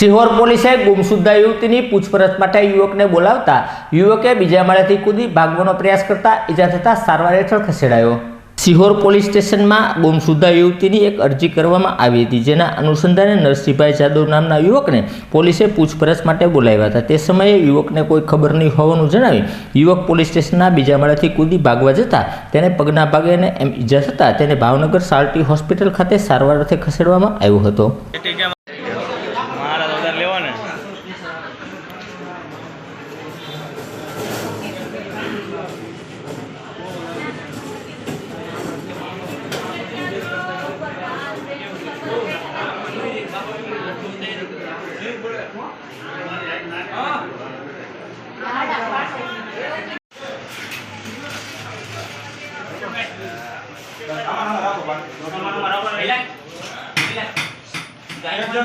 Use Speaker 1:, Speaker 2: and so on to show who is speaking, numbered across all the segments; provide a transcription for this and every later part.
Speaker 1: સિહોર પોલીસે ગુમસુદ્ધા યુવતીની પૂછપરછ માટે યુવકને બોલાવતા યુવકે બીજા માળેથી કૂદી ભાગવાનો પ્રયાસ કરતા ઈજા થતા સારવાર હેઠળ ખસેડાયો. સિહોર પોલીસ સ્ટેશનમાં ગુમસુદ્ધા યુવતીની એક અરજી કરવામાં આવી હતી, જેના અનુસંધાને નરસિંહભાઈ જાદવ નામના યુવકને પોલીસે પૂછપરછ માટે બોલાવ્યા હતા. તે સમયે યુવકને કોઈ ખબર નહીં હોવાનું જણાવી યુવક પોલીસ સ્ટેશનના બીજા માળેથી કૂદી ભાગવા જતા તેને પગના ભાગે એમ ઈજા થતાં તેને ભાવનગર સાલ્ટી હોસ્પિટલ ખાતે સારવાર અર્થે ખસેડવામાં આવ્યો હતો.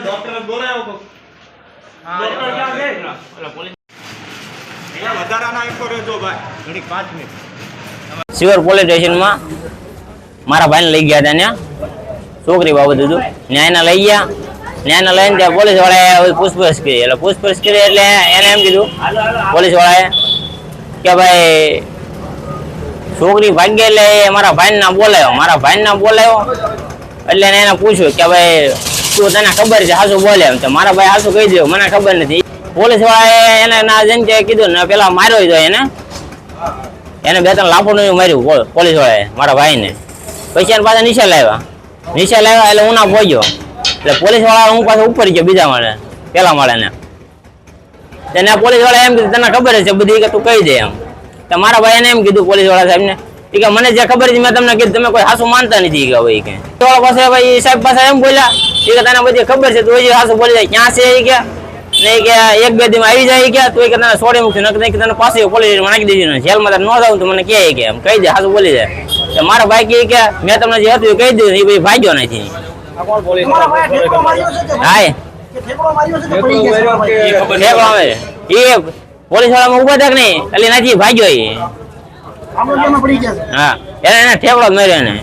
Speaker 2: डॉक्टर बोल रहे हो ડોક્ટર ક્યાં છે. ઓલા પોલીસ.
Speaker 3: વધારાના ભાઈ. પાંચ મિનિટ.
Speaker 4: સિવર પોલીસ સ્ટેશનમાં મારા ભાઈને લઈ ગયા હતા ત્યાં. છોકરી બાબત હતું. ન્યાયના લઈ ગયા. ન્યાયના લઈને ત્યાં પોલીસ વાળાએ પૂછપરછ કરી. એટલે પૂછપરછ કરી એટલે એને એમ કીધું પોલીસ વાળાએ કે ભાઈ છોકરી ભાગ્ય એટલે એ મારા ભાઈને ના બોલાયો. મારા ભાઈને ના બોલાયો એટલે એને પૂછ્યું કે ભાઈ તું તને ખબર છે હાસુ બોલે એમ તો. મારા ભાઈ હાસુ કહી દઉં મને ખબર નથી. પોલીસવાળા એને ના જઈને કે કીધું ને પેલા માર્યો હતો એને. એને બે ત્રણ લાફો નું માર્યું પોલીસ વાળાએ, મારા ભાઈને. પછી પાછા નીચે લાવ્યા. નીચે લાવ્યા એટલે હું ના પહોંચ્યો. એટલે પોલીસવાળા હું પાછો ઉપર ગયો બીજા માળે, પેલા માળે ને તેને પોલીસવાળા એમ કીધું, તને ખબર છે બધી કે તું કહી દે એમ. તો મારા ભાઈ એને એમ કીધું પોલીસવાળા સાહેબ ને કે મને જે ખબર છે મેં તમને કીધું તમે કોઈ હાસુ માનતા નથી કે ભાઈ કે તો પાસે ભાઈ સાહેબ પાસે એમ બોલ્યા એ કે તને બધી ખબર છે તું હજી હાસુ બોલી જાય ક્યાં છે એ કે નહીં કે એક બે દિવસ આવી જાય કે તું કે તને છોડી મૂકશે નકર કે તને પાસે પોલીસ નાખી દેજો ને જેલમાં તારે ન જાવ તો મને કહે કે એમ કહી દે હાસુ બોલી જાય તો મારા ભાઈ કહે કે મેં તમને જે હતું એ કહી દીધું એ ભાઈ ભાગ્યો નથી હાય ઠેકડો આવે એ પોલીસ વાળામાં ઉભા થાય કે નહીં એટલે નથી ભાગ્યો એ હા. એને એને ઠેકડો ને